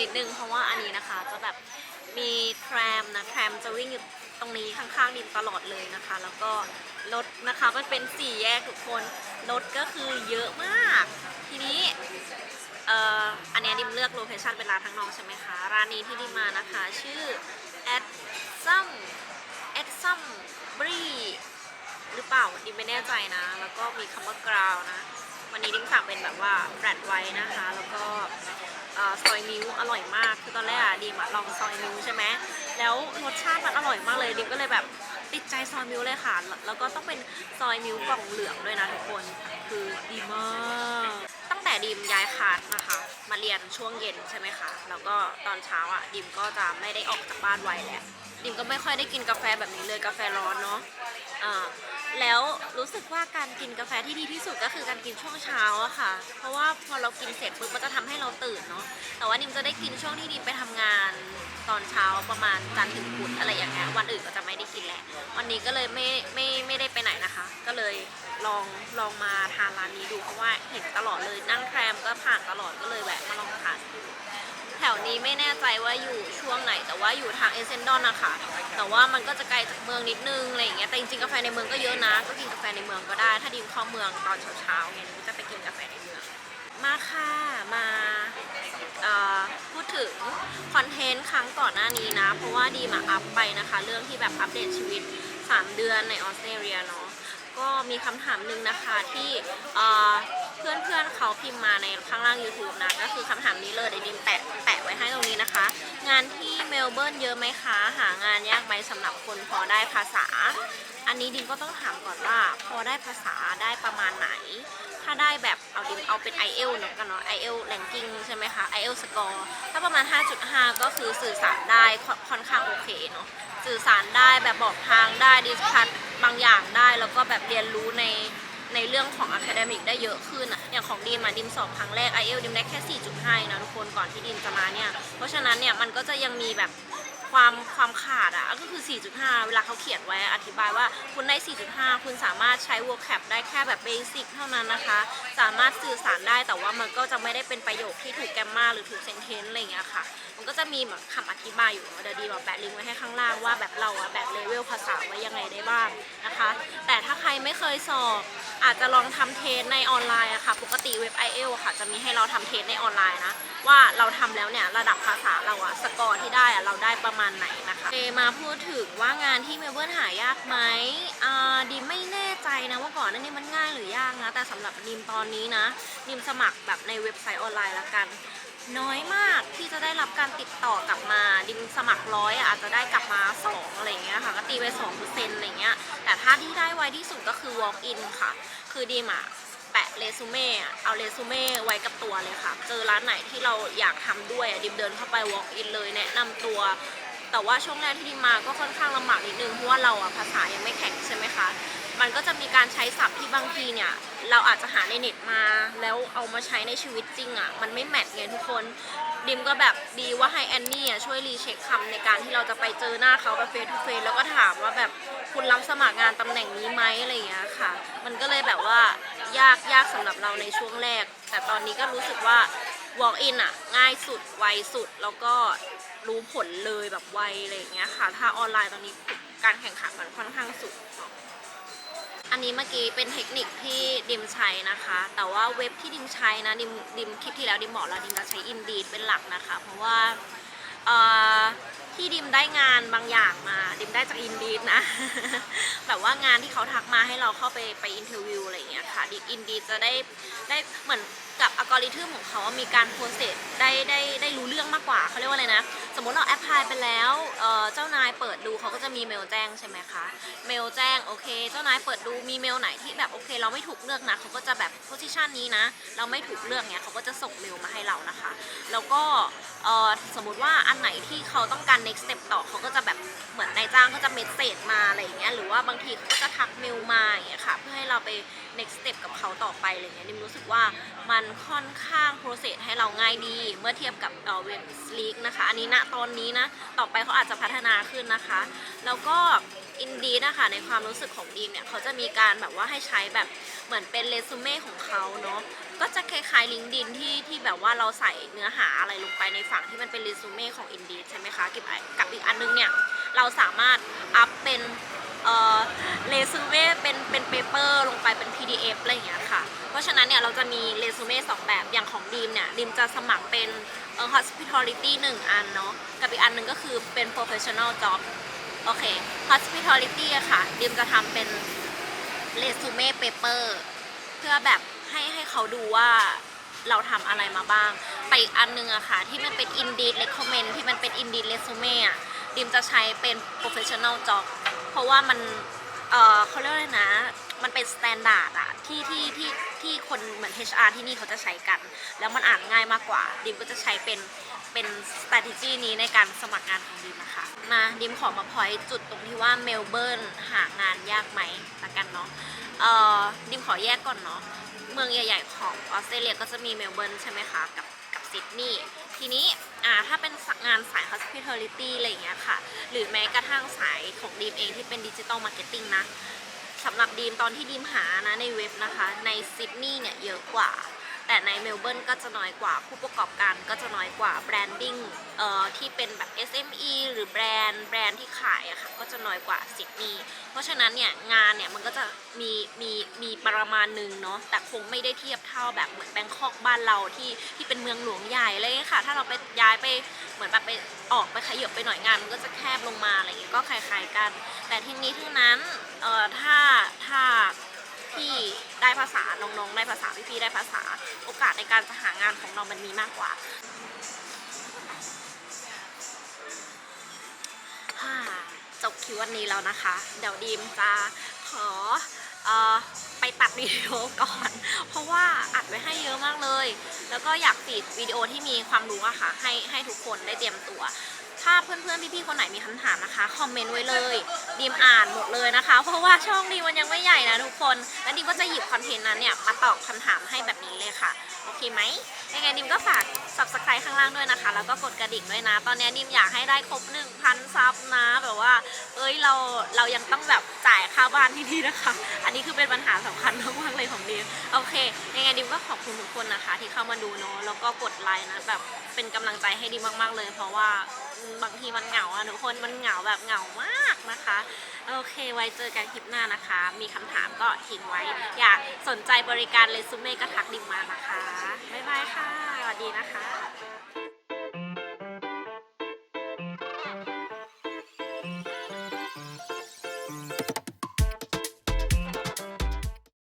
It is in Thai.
นิดนึงเพราะว่าอันนี้นะคะจะแบบมีแทรมนะแทรมจะวิ่งอยู่ตรงนี้ข้างๆดินตลอดเลยนะคะ แล้วก็รถนะคะมันเป็นสี่แยกทุกคนรถก็คือเยอะมาก ทีนี้เอ่ออันเนี้ยดิมเลือกโลเคชันเป็นร้านทางน้อกใช่ไหมคะร้านนี้ที่ดิมมานะคะ ชื่อ a d s u m a d s u m b r e หรือเปล่าดิมไม่แน่ใจนะ แล้วก็มีคำว่ากราวนะ วันนี้ดิมสั่งเป็นแบบว่าแบรดไว้นะคะ แล้วก็ ซอยมิวอร่อยมาก คือตอนแรกอะดิมอะลองซอยมิวใช่ไหมแล้วรสชาติมันอร่อยมากเลยดิมก็เลยแบบติดใจซอยมิวเลยค่ะ แล้วก็ต้องเป็นซอยมิวกล่องเหลืองด้วยนะทุกคน คือดีมาก ตั้งแต่ดิมย้ายคาสนะคะ มาเรียนช่วงเย็นใช่ไหมคะ แล้วก็ตอนเช้าอะดิมก็จะไม่ได้ออกจากบ้านไวแล้วดิมก็ไม่ค่อยได้กินกาแฟแบบนี้เลยกาแฟร้อนเนาะ อ่าแล้วรู้สึกว่าการกินกาแฟที่ดีที่สุดก็คือการกินช่วงเช้าอะค่ะ เพราะว่าพอเรากินเสร็จปุ๊บมันจะทำให้เราตื่นเนาะ แต่ว่าดิมจะได้กินช่วงที่ดิมไปทำงานตอนเช้าประมาณจันทร์ถึงพุธอะไรอย่างเงี้ย วันอื่นก็จะไม่ได้กินแหละ วันนี้ก็เลยไม่ไม่ไม่ได้ไปไหนนะคะ ก็เลยลองลองมาทานร้านนี้ดูเพราะว่าเห็นตลอดเลยนั่งแครมก็ผ่านตลอดก็เลยแวะมาลองทานดู แถวนี้ไม่แน่ใจว่าอยู่ช่วงไหน แต่ว่าอยู่ทางเอเซนดอนนะคะแต่ว่ามันก็จะไกลจากเมืองนิดนึงอะไรอย่างเงี้ยแต่จริงๆกาแฟในเมืองก็เยอะนะ ก็กินกาแฟในเมืองก็ได้ ถ้าดิมเข้าเมืองตอนเช้าๆเนี่ยดิมจะไปกินกาแฟในเมืองมาค่ะมาเอ่อพูดถึงคอนเทนต์ครั้งก่อนหน้านี้นะ เพราะว่าดีมาอัพไปนะคะ เรื่องที่แบบอัปเดตชีวิต 3 เดือนในออสเตรเลียเนาะก็มีคำถามหนึ่งนะคะที่ เพื่อนๆเขาพิมพ์มาในข้างล่าง YouTube นะ ก็คือคำถามนี้เลยเดี๋ยวดิมแปะแปะไว้ให้ตรงนี้นะคะ งานที่เมลเบิร์นเยอะไหมคะ หางานยากไหมสำหรับคนพอได้ภาษา อันนี้ดิมก็ต้องถามก่อนว่า พอได้ภาษาได้ประมาณไหน ถ้าได้แบบเอาดิมเอาเป็น i อเอลเนาะกันเนาะ i อเอลแรงกิ้งใช่ไหมคะ i อเอลสกอร์ถ้าประมาณ 5.5 ก็คือสื่อสารได้ค่อนค่อนข้างโอเคเนาะสื่อสารได้แบบบอกทางได้ดิสคัทบางอย่างได้แล้วก็แบบเรียนรู้ใน ในเรื่องของอะคาเดมิกได้เยอะขึ้นอะอย่างของดีมอะดิมสอบครั้งแรกไอเอลดิมได้แค่ 4.5 นะทุกคนก่อนที่ดิมจะมาเนี่ย เพราะฉะนั้นเนี่ยมันก็จะยังมีแบบ ความความขาดอะก็คือ 4.5 เวลาเขาเขียนไว้อธิบายว่าคุณได้ 4.5 คุณสามารถใช้ vocab ได้แค่แบบเบสิกเท่านั้นนะคะ สามารถสื่อสารได้แต่ว่ามันก็จะไม่ได้เป็นประโยคที่ถูกแกรมมาหรือถูกเซนเทนต์อะไรอย่างเงี้ยค่ะ มันก็จะมีแบบคำอธิบายอยู่เดี๋ยวดีแบบแปะลิงก์ไว้ให้ข้างล่างว่าแบบเราอะแบบเลเวลภาษาไว้ยังไงได้บ้างนะคะ แต่ถ้าใครไม่เคยสอบอาจจะลองทำเทสในออนไลน์อะค่ะ ปกติเว็บ i อเอลค่ะ จะมีให้เราทำเทสในออนไลน์นะ ว่าเราทำแล้วเนี่ยระดับภาษาเราอะสกอร์ที่ได้อะเราได้ประมาณไหนนะคะเมาพูดถึงว่างานที่เมลเบิร์นหายากไหมอ่าดีไม่แน่ใจนะว่าก่อนหน้านี้มันง่ายหรือยากนะแต่สำหรับดีมตอนนี้นะดีมสมัครแบบในเว็บไซต์ออนไลน์ละกัน น้อยมากที่จะได้รับการติดต่อกลับมา ดิมสมัครร้อยอาจจะได้กลับมา2อะไรเงี้ยค่ะก็ตีไป2เปอร์เซ็นต์อะไรเงี้ยแต่ถ้าที่ได้ไวที่สุดก็คือ walk in ค่ะ คือดิมอะแปะเรซูเม่อเอาเรซูเม่ไว้กับตัวเลยค่ะ เจอร้านไหนที่เราอยากทำด้วยอะดิมเดินเข้าไป walk in เลยแนะนำตัว แต่ว่าช่วงแรกที่ดิมมาก็ค่อนข้างลำบากนิดนึงเพราะว่าเราอะภาษายังไม่แข็งใช่ไหมคะ มันก็จะมีการใช้ศัพท์ที่บางทีเนี่ย เราอาจจะหาในเน็ตมา แล้วเอามาใช้ในชีวิตจริงอะ่ะมันไม่แมทไงทุกคนดิมก็แบบดีว่าให้แอนนี่อะช่วยรีเช็คคำในการที่เราจะไปเจอหน้าเขาแบบเฟซทูเฟซแล้วก็ถามว่าแบบคุณรับสมัครงานตำแหน่งนี้ไหมอะไรอย่างเงี้ยค่ะ มันก็เลยแบบว่ายากยากสำหรับเราในช่วงแรก แต่ตอนนี้ก็รู้สึกว่า walk in อะง่ายสุดไวสุดแล้วก็ รู้ผลเลยแบบไวอะไรอย่างเงี้ยค่ะ ถ้าออนไลน์ตอนนี้การแข่งขันมันค่อนข้างสูงเนาะอันนี้เมื่อกี้เป็นเทคนิคที่ดิมใช้นะคะ แต่ว่าเว็บที่ดิมใช้นะดิมดิมคลิปที่แล้วดิมบอกแล้วดิมจะใช้อินดีดเป็นหลักนะคะ เพราะว่าเออ ที่ดิมได้งานบางอย่างมา ดิมได้จากอินดีนะ แบบว่างานที่เขาทักมาให้เราเข้าไปไปอินเทอร์วิวอะไรอย่างเงี้ยค่ะดิอินดีจะได้ได้เหมือนกับอัลกอริทึมของเขามีการโปรเซสได้ได้ได้รู้เรื่องมากกว่าเขาเรียกว่าอะไรนะ สมมติเราแอปพลายไปแล้วเจ้านายเปิดดูเขาก็จะมีเมลแจ้งใช่ไหมคะ เมลแจ้งโอเค เจ้านายเปิดดูมีเมลไหนที่แบบโอเค เราไม่ถูกเลือกนะเขาก็จะแบบโพสิชันนี้นะ เราไม่ถูกเลือกเนี่ยเขาก็จะส่งเมลมาให้เรานะคะ แล้วก็สมมติว่าอันไหนที่เขาต้องการ next step ต่อเขาก็จะแบบเหมือนนายจ้างเขาจะเมสเซจมาอะไรอย่างเงี้ยหรือว่าบางทีเขาก็จะทักเมลมาอย่างเงี้ยค่ะเพื่อให้เราไป next step กับเขาต่อไปอะไรเงี้ยนิมรู้สึกว่ามันค่อนข้าง process ให้เราง่ายดี เมื่อเทียบกับเอ่อเว็บสลิกนะคะ อันนี้ณตอนนี้นะ ต่อไปเขาอาจจะพัฒนาขึ้นนะคะ แล้วก็ อินดีนะคะในความรู้สึกของดีมเนี่ยเขาจะมีการแบบว่าให้ใช้แบบเหมือนเป็นเรซูเม่ของเขาเนาะก็จะคล้ายๆลิงก์ดินที่ที่แบบว่าเราใส่เนื้อหาอะไรลงไปในฝั่งที่มันเป็นเรซูเม่ของอินดีใช่ไหมคะกับกับอีกอันนึงเนี่ยเราสามารถอัพเป็นเรซูเม่เป็นเป็นเปเปอร์ลงไปเป็น PDF อะไรอย่างเงี้ยค่ะ เพราะฉะนั้นเนี่ยเราจะมีเรซูเม่สองแบบอย่างของดีมเนี่ยดีมจะสมัครเป็น hospitality หนึ่งอันเนาะกับอีกอันหนึงก็คือเป็น professional job โอเค hospitality อะค่ะดิมจะทำเป็น resume paper เพื่อแบบให้ให้เขาดูว่าเราทำอะไรมาบ้างแต่อีกอันหนึงอะค่ะ ที่มันเป็น indeed recommend ที่มันเป็น indeed resume อะดิมจะใช้เป็น professional job เพราะว่ามันเออเขาเรียกอะไรนะ มันเป็น standard อะที่ที่ที่ที่คนเหมือน HR ที่นี่เขาจะใช้กัน แล้วมันอ่านง่ายมากกว่า ดิมก็จะใช้เป็น เป็น strategy นี้ในการสมัครงานของดิมนะคะ มาดิมขอมาพอยจุดตรงที่ว่าเมลเบิร์นหางานยากไหมละกันเนาะเอ่อดิมขอแยกก่อนเนาะเมืองใหญ่ ๆ ของออสเตรเลียก็จะมีเมลเบิร์นใช่ไหมคะ กับกับซิดนีย์ทีนี้อ่าถ้าเป็นงานสาย hospitality อะไรอย่างเงี้ยค่ะ หรือแม้กระทั่งสายของดีมเองที่เป็นดิจิ t a ลมาร์เก็ตติ้งนะสำหรับดีมตอนที่ดีมหานะในเว็บนะคะ ในซิดนีย์เนี่ยเยอะกว่า แต่ในเมลเบิร์นก็จะน้อยกว่าผู้ประกอบการก็จะน้อยกว่าแบรนดิ้งเอ่อที่เป็นแบบ SME หรือแบรนด์แบรนด์ที่ขายอะค่ะก็จะน้อยกว่าซิดนีย์เพราะฉะนั้นเนี่ยงานเนี่ยมันก็จะมีมีมีประมาณหนึ่งเนาะแต่คงไม่ได้เทียบเท่าแบบเหมือนแบงคอกบ้านเราที่ที่เป็นเมืองหลวงใหญ่เลยค่ะ ถ้าเราไปย้ายไปเหมือนแบบไปออกไปขยับไปหน่อยงานมันก็จะแคบลงมาอะไรอย่างเงี้ยก็คล้ายๆกัน แต่ทีนี้ทั้งนั้นเอ่อถ้าถ้า ได้ภาษา น้องๆ ได้ภาษา พี่ๆ ได้ภาษา โอกาสในการจะหางานของเรามันมีมากกว่าจบคิววันนี้แล้วนะคะ เดี๋ยวดีมจะขอเอ่อไปตัดวิดีโอก่อน เพราะว่าอัดไว้ให้เยอะมากเลย แล้วก็อยากปิดวิดีโอที่มีความรู้อะค่ะ ให้ให้ทุกคนได้เตรียมตัว ถ้าเพื่อนๆพี่ๆคนไหนมีคำถามนะคะคอมเมนต์ไว้เลยดีมอ่านหมดเลยนะคะ เพราะว่าช่องดีมันยังไม่ใหญ่นะทุกคนและดีมก็จะหยิบคอนเทนต์นั้นเนี่ยมาตอบคำถามให้แบบนี้เลยค่ะโอเคไหมยังไงดิมก็ฝาก subscribe ข้างล่างด้วยนะคะ แล้วก็กดกระดิ่งด้วยนะ ตอนนี้ดิมอยากให้ได้ครบ 1,000 ซับนะ แบบว่า เอ้ยเราเรายังต้องแบบจ่ายค่าบ้านที่นี่นะคะ อันนี้คือเป็นปัญหาสำคัญมากๆเลยของดิมโอเคยังไงดิมก็ขอบคุณทุกคนนะคะ ที่เข้ามาดูเนาะแล้วก็กดไลค์นะแบบเป็นกำลังใจให้ดิมมากๆเลย เพราะว่า บางทีมันเหงาอะทุกคนมันเหงาแบบเหงามากนะคะ โอเคไว้เจอกันคลิปหน้านะคะ มีคำถามก็ทิ้งไว้ อยากสนใจบริการเรซูเม่ก็ทักดิมมานะคะ บ๊ายบายค่ะสวัสดีนะคะ